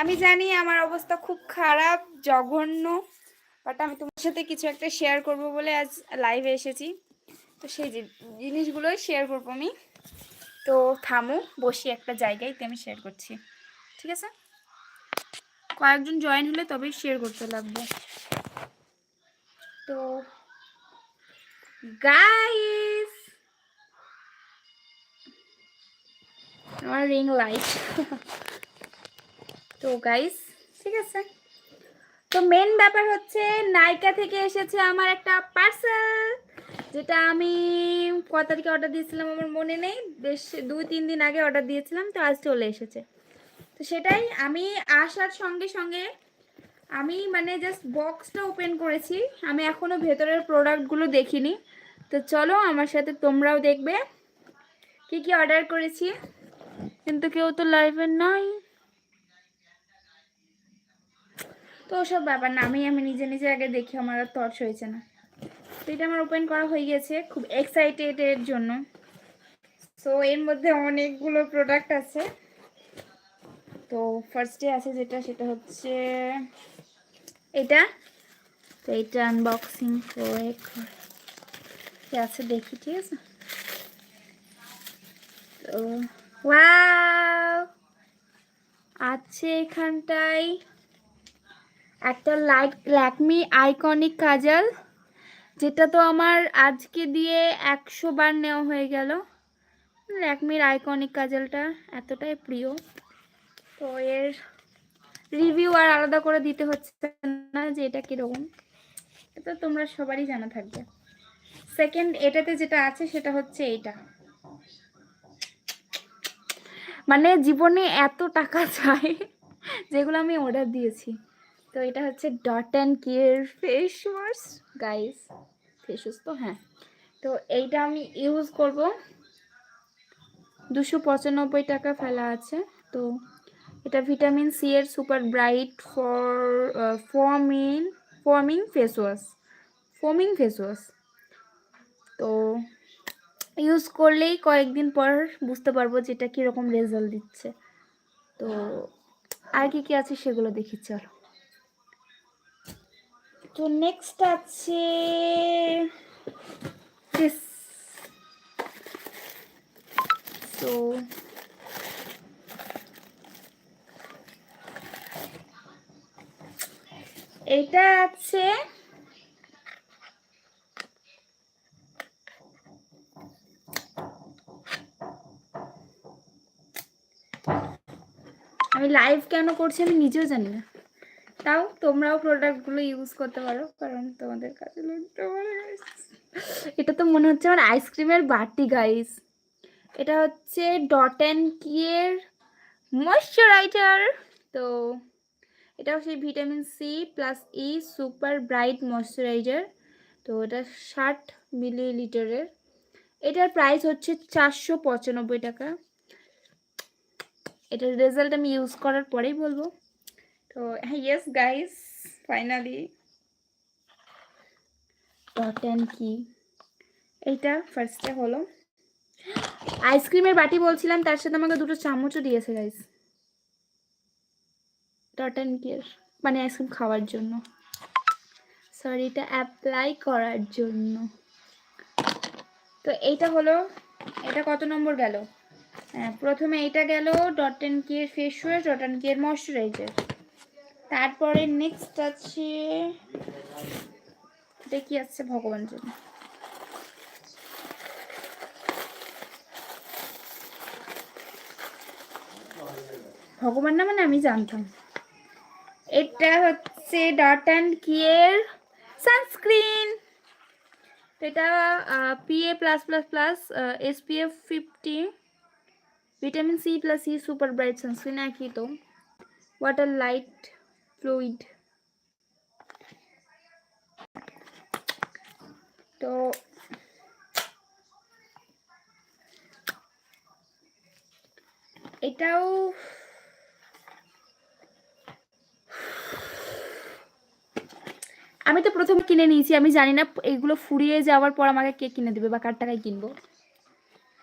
আমি জানি আমার অবস্থা খুব খারাপ, জঘন্য বাট আমি তোমার সাথে কিছু একটা শেয়ার করব বলে আজ লাইভে এসেছি। তো সেই জিনিসগুলোই শেয়ার করব আমি। তো থামো, বসি একটা জায়গায় আমি শেয়ার করছি। ঠিক আছে? কয়েকজন জয়েন হলে তবেই শেয়ার করতে লাগবে। তো গাইস আমার রিং লাইট তো গাইস ঠিক আছে? তো মেন ব্যাপার হচ্ছে নাইকা থেকে এসেছে আমার একটা পার্সেল যেটা আমি কত তারিখে অর্ডার দিয়েছিলাম আমার মনে নেই, বেশ দুই, তিন দিন আগে অর্ডার দিয়েছিলাম, তো আজ চলে এসেছে। তো সেটাই আমি আসার সঙ্গে সঙ্গে আমি মানে জাস্ট বক্সটা ওপেন করেছি, আমি এখনও ভেতরের প্রোডাক্টগুলো দেখিনি। তো চলো আমার সাথে তোমরাও দেখবে, কি কি অর্ডার করেছি। কিন্তু কেউ তো লাইভে নাই। তো ওসব ব্যাপার না, আমি আমি নিজে নিজে আগে দেখি, আমার আর তর্স হয়েছে না। তো এটা আমার ওপেন করা হয়ে গেছে খুব এক্সাইটেড এর জন্য। সো এর মধ্যে অনেকগুলো প্রোডাক্ট আছে। তো ফার্স্টে আছে যেটা, সেটা হচ্ছে এটা। তো এটা আনবক্সিং করে আছে দেখি, ঠিক আছে? তো ওয়াও আছে এখানটায়। একটা লাইট ল্যাকমি আইকনিক কাজল, যেটা তো আমার আজকে দিয়ে একশো বার নেওয়া হয়ে গেল। ল্যাকমির আইকনিক কাজলটা এতটাই প্রিয়। তো এর রিভিউ আর আলাদা করে দিতে হচ্ছে না যে এটা কীরকম। এটা তোমরা সবারই জানা থাকবে। সেকেন্ড এটাতে যেটা আছে সেটা হচ্ছে এইটা। মানে জীবনে এত টাকা চাই, যেগুলো আমি অর্ডার দিয়েছি। তো এটা হচ্ছে Dot and কিয়ের face wash guys face wash তো হ্যাঁ। তো এইটা আমি ইউজ করব। দুশো পঁচানব্বই টাকা ফেলা আছে। তো এটা ভিটামিন সি এর super bright for forming forming face wash foaming face wash তো ইউজ করলেই কয়েকদিন পর বুঝতে পারব যে এটা কীরকম রেজাল্ট দিচ্ছে। তো আর কি কি আছে সেগুলো দেখি, চলো। তো নেক্সট আছে তো এটা আছে আমি লাইভ কেন করছি আমি নিজেও জানি না। তাও তোমরাও প্রোডাক্টগুলো ইউজ করতে পারো, কারণ তোমাদের কাছে লাগতে পারে এটা তো মনে হচ্ছে আমার আইসক্রিমের বাটি গাইস এটা হচ্ছে ডট অ্যান্ড কিয়ের ময়শ্চারাইজার তো এটাও সেই vitamin C plus E super bright moisturiser তো এটা ষাট মিলিলিটারের এটার প্রাইস হচ্ছে চারশো পঁচানব্বই টাকা। এটার রেজাল্ট আমি ইউজ করার পরেই বলব। তো হ্যাঁ ইয়েস গাইস ফাইনালি ডট কি এইটা ফার্স্টে হলো। আইসক্রিমের বাটি বলছিলাম, তার সাথে আমাকে দুটো চামচও দিয়েছে গাইস ডট অ্যান্ড কেয়ার মানে আইসক্রিম খাওয়ার জন্য। সরি এটা অ্যাপ্লাই করার জন্য। তো এইটা হলো, এটা কত নম্বর গেল? হ্যাঁ প্রথমে এইটা গেল Dot and Key face wash Dot and Key moisturiser তারপরে নেক্সট আছে, এটা কি আছে ভগবান জন্য? ভগবান না মানে আমি জানতাম। এটা হচ্ছে ডট অ্যান্ড কিয়ের সানস্ক্রিন এটা PA plus plus plus SPF fifty vitamin C plus C super bright sunscreen একই তো। ওয়াটার লাইট ফ্লুইড তো এটাও আমি তো প্রথম কিনে নিয়েছি, আমি জানি না এগুলো ফুরিয়ে যাওয়ার পর আমাকে কে কিনে দেবে বা কার টাকায় কিনবো।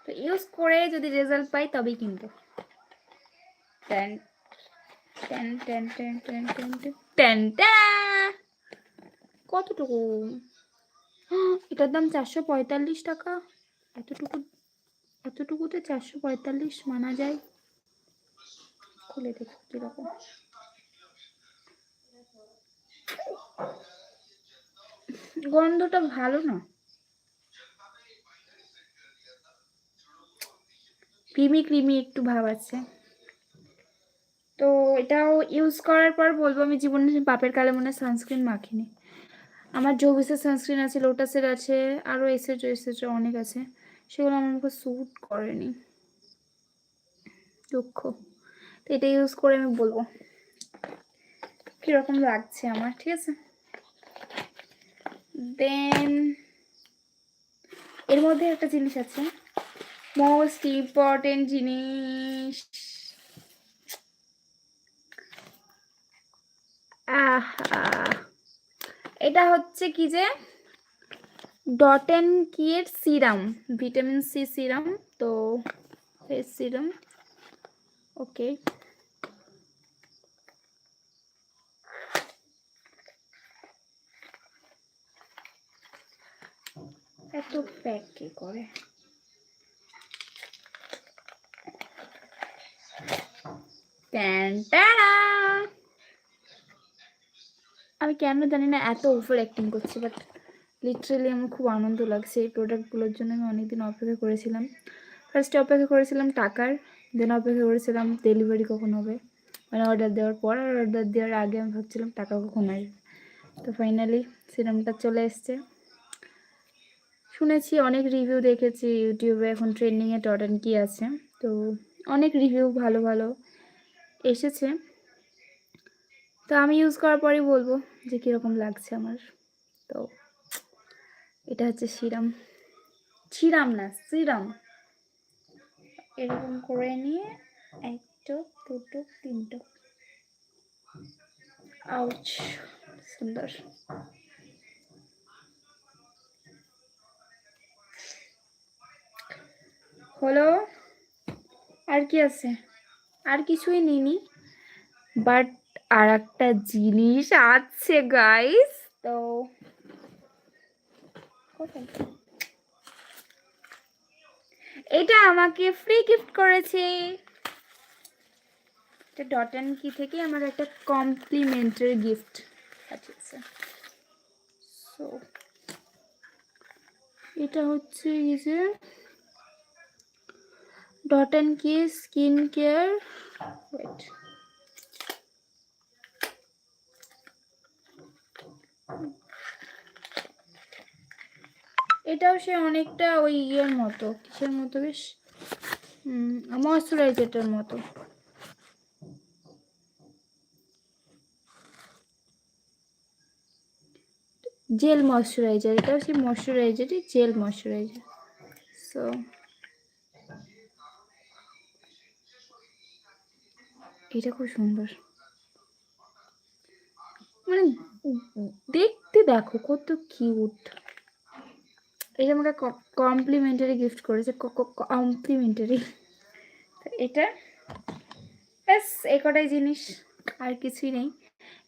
তো ইউজ করে যদি রেজাল্ট পাই তবেই কিনবো। কতটুকু? এটার দাম চারশো পঁয়তাল্লিশ টাকা। এতটুকু এতটুকুতে চারশো পঁয়তাল্লিশ মানা যায়। খুলে দেখো কীরকম। গন্ধটা ভালো না। ক্রিমি ক্রিমি একটু ভাব আছে। তো এটাও ইউজ করার পর বলব আমি জীবনে বাপের কালে মনে সানস্ক্রিন মাখিনি। আমার জোভিসের সানস্ক্রিন আছে লোটাসের আছে আরও এসেছে এসেছে, অনেক আছে। সেগুলো আমার মুখে স্যুট করেনি। দুঃখ। তো এটা ইউজ করে আমি বলব। কীরকম লাগছে আমার, ঠিক আছে? দেন এর মধ্যে একটা জিনিস আছে। মোস্ট ইম্পর্টেন্ট জিনিস এটা হচ্ছে কি যে ডটেন কি এর সিরাম, ভিটামিন সি সিরাম, তো ফেস সিরাম, ওকে এত প্যাক কে করে ট্যাড়া। আমি কেন জানি না, এত ওভার অ্যাক্টিং করছি বাট লিটারেলি আমার খুব আনন্দ লাগছে এই প্রোডাক্টগুলোর জন্য। আমি অনেকদিন অপেক্ষা করেছিলাম। ফার্স্টে অপেক্ষা করেছিলাম টাকার দেন অপেক্ষা করেছিলাম ডেলিভারি কখন হবে। মানে অর্ডার দেওয়ার পর, আর অর্ডার দেওয়ার আগে আমি ভাবছিলাম টাকা কখন আসবে। তো ফাইনালি সিরামটা চলে এসছে। শুনেছি, অনেক রিভিউ দেখেছি ইউটিউবে, এখন ট্রেন্ডিংয়ে টটেন কি আছে। তো অনেক রিভিউ ভালো ভালো এসেছে। তো আমি ইউজ করার পরেই বলব যে কীরকম লাগছে আমার। তো এটা হচ্ছে সিরাম। সিরাম না, সিরাম। এরকম করে নিয়ে একটা, দুটো, তিনটো। আউচ, সুন্দর। হলো, আর কি আছে? আর কিছুই নিনি বাট আর একটা জিনিস আছে গাইস তো এটা আমাকে ফ্রি গিফট করেছে। এটা ডট অ্যান্ড কি থেকে আমার একটা কমপ্লিমেন্টারি গিফট পাঠিয়েছে। সো এটা হচ্ছে এই যে Dot and Key skin care wait এটাও সে অনেকটা ওই ইয়ের মতো, কিসের মতো বেশ? ময়শ্চারাইজারটার মতো। জেল ময়শ্চারাইজার এটাও সেই ময়শ্চারাইজারই জেল ময়শ্চারাইজার সো এটা খুব সুন্দর। মানে দেখতে দেখো কত কিউট এটা আমাকে কমপ্লিমেন্টারি গিফট করেছে কমপ্লিমেন্টারি এটা, ব্যাস এই কটাই জিনিস, আর কিছুই নেই।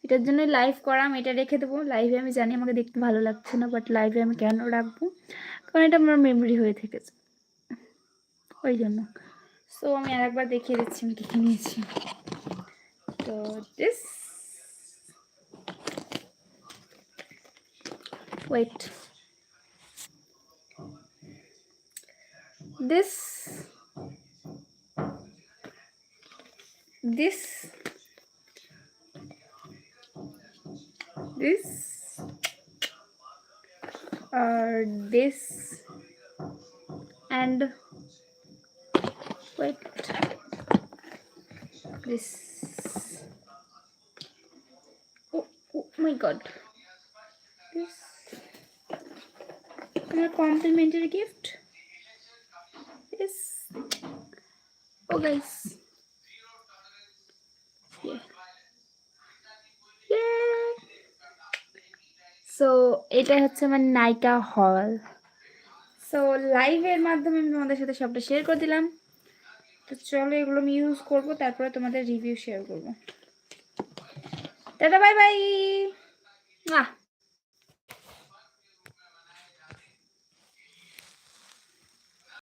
এটার জন্য লাইভ করা, আমি এটা রেখে দেবো। লাইভে আমি জানি আমাকে দেখতে ভালো লাগছে না বাট লাইভে আমি কেন রাখব? কারণ এটা আমার মেমরি হয়ে থেকেছে। ওই জন্য। সো আমি আরেকবার দেখিয়ে দিচ্ছি, আমি কী নিয়েছি। তো wait this this this or this and wait this. Oh, oh my god. This my complimentary gift Oh, guys. Yeah. Yeah. So এটা হচ্ছে আমার নায়িকা হল সো লাইভের মাধ্যমে আমি তোমাদের সাথে সবটা শেয়ার করে দিলাম তো চলো এগুলো আমি ইউজ করব তারপরে তোমাদের রিভিউ শেয়ার করব টাটা বাই বাই